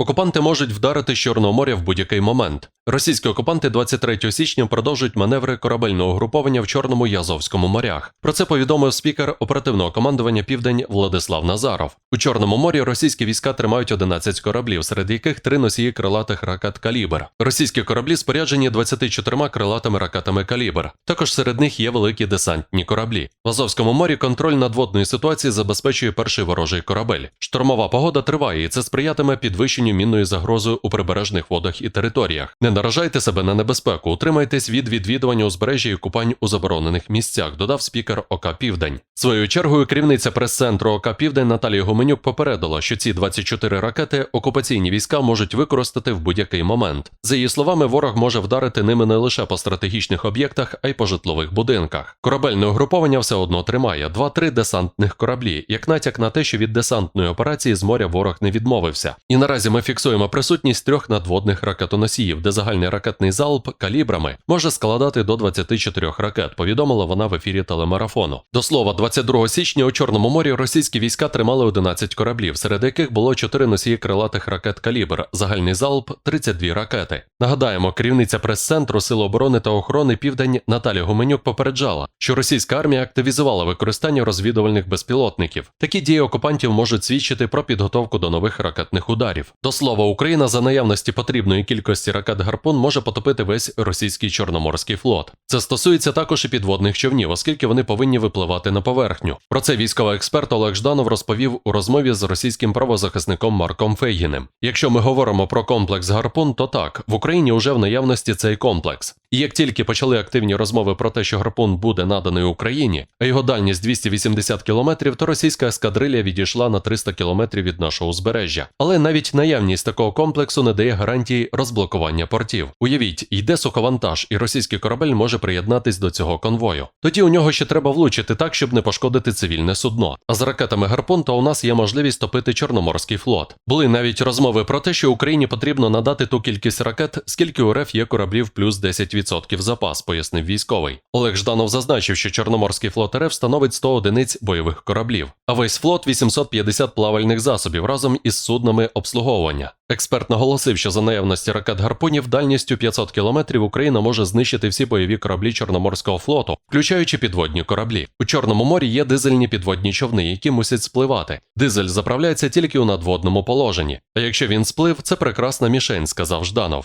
Окупанти можуть вдарити з Чорного моря в будь-який момент. Російські окупанти 23 січня продовжують маневри корабельного угруповання в Чорному і Азовському морях. Про це повідомив спікер оперативного командування Південь Владислав Назаров. У Чорному морі російські війська тримають 11 кораблів, серед яких три носії крилатих ракет «Калібр». Російські кораблі споряджені 24 крилатими ракетами «Калібр». Також серед них є великі десантні кораблі. В Азовському морі контроль над водною ситуацією забезпечує перший ворожий корабель. Штормова погода триває, і це сприятиме підвищенню мінної загрози у прибережних водах і територіях. Не наражайте себе на небезпеку, утримайтесь від відвідування узбережжя і купань у заборонених місцях, додав спікер ОК Південь. Своєю чергою керівниця прес-центру ОК Південь Наталія Гуменюк попередила, що ці 24 ракети окупаційні війська можуть використати в будь-який момент. За її словами, ворог може вдарити ними не лише по стратегічних об'єктах, а й по житлових будинках. Корабельне угруповання все одно тримає 2-3 десантних кораблі, як натяк на те, що від десантної операції з моря ворог не відмовився. І наразі ми фіксуємо присутність трьох надводних ракетоносіїв, де загальний ракетний залп калібрами може складати до 24 ракет. Повідомила вона в ефірі телемарафону. До слова, 22 січня у Чорному морі російські війська тримали 11 кораблів, серед яких було 4 носії крилатих ракет калібр, загальний залп 32 ракети. Нагадаємо, керівниця прес-центру Сил оборони та охорони Південь Наталя Гуменюк попереджала, що російська армія активізувала використання розвідувальних безпілотників. Такі дії окупантів можуть свідчити про підготовку до нових ракетних ударів. До слова, Україна за наявності потрібної кількості ракет гарпун може потопити весь російський чорноморський флот. Це стосується також і підводних човнів, оскільки вони повинні випливати на поверхню. Про це військовий експерт Олег Жданов розповів у розмові з російським правозахисником Марком Фейгіним. Якщо ми говоримо про комплекс гарпун, то так в Україні вже в наявності цей комплекс. Як тільки почали активні розмови про те, що гарпун буде наданий Україні, а його дальність 280 кілометрів, то російська ескадрилья відійшла на 300 кілометрів від нашого узбережжя. Але навіть наявність такого комплексу не дає гарантії розблокування портів. Уявіть, йде суховантаж, і російський корабель може приєднатись до цього конвою. Тоді у нього ще треба влучити так, щоб не пошкодити цивільне судно. А з ракетами гарпун, то у нас є можливість топити Чорноморський флот. Були навіть розмови про те, що Україні потрібно надати ту кількість ракет, скільки у РФ є кораблів плюс 10% запас, пояснив військовий. Олег Жданов зазначив, що Чорноморський флот РФ становить 100 одиниць бойових кораблів, а весь флот 850 плавальних засобів разом із суднами обслуговування. Експерт наголосив, що за наявності ракет гарпунів дальністю 500 кілометрів Україна може знищити всі бойові кораблі Чорноморського флоту, включаючи підводні кораблі. У Чорному морі є дизельні підводні човни, які мусять спливати. Дизель заправляється тільки у надводному положенні. А якщо він сплив, це прекрасна мішень, сказав Жданов.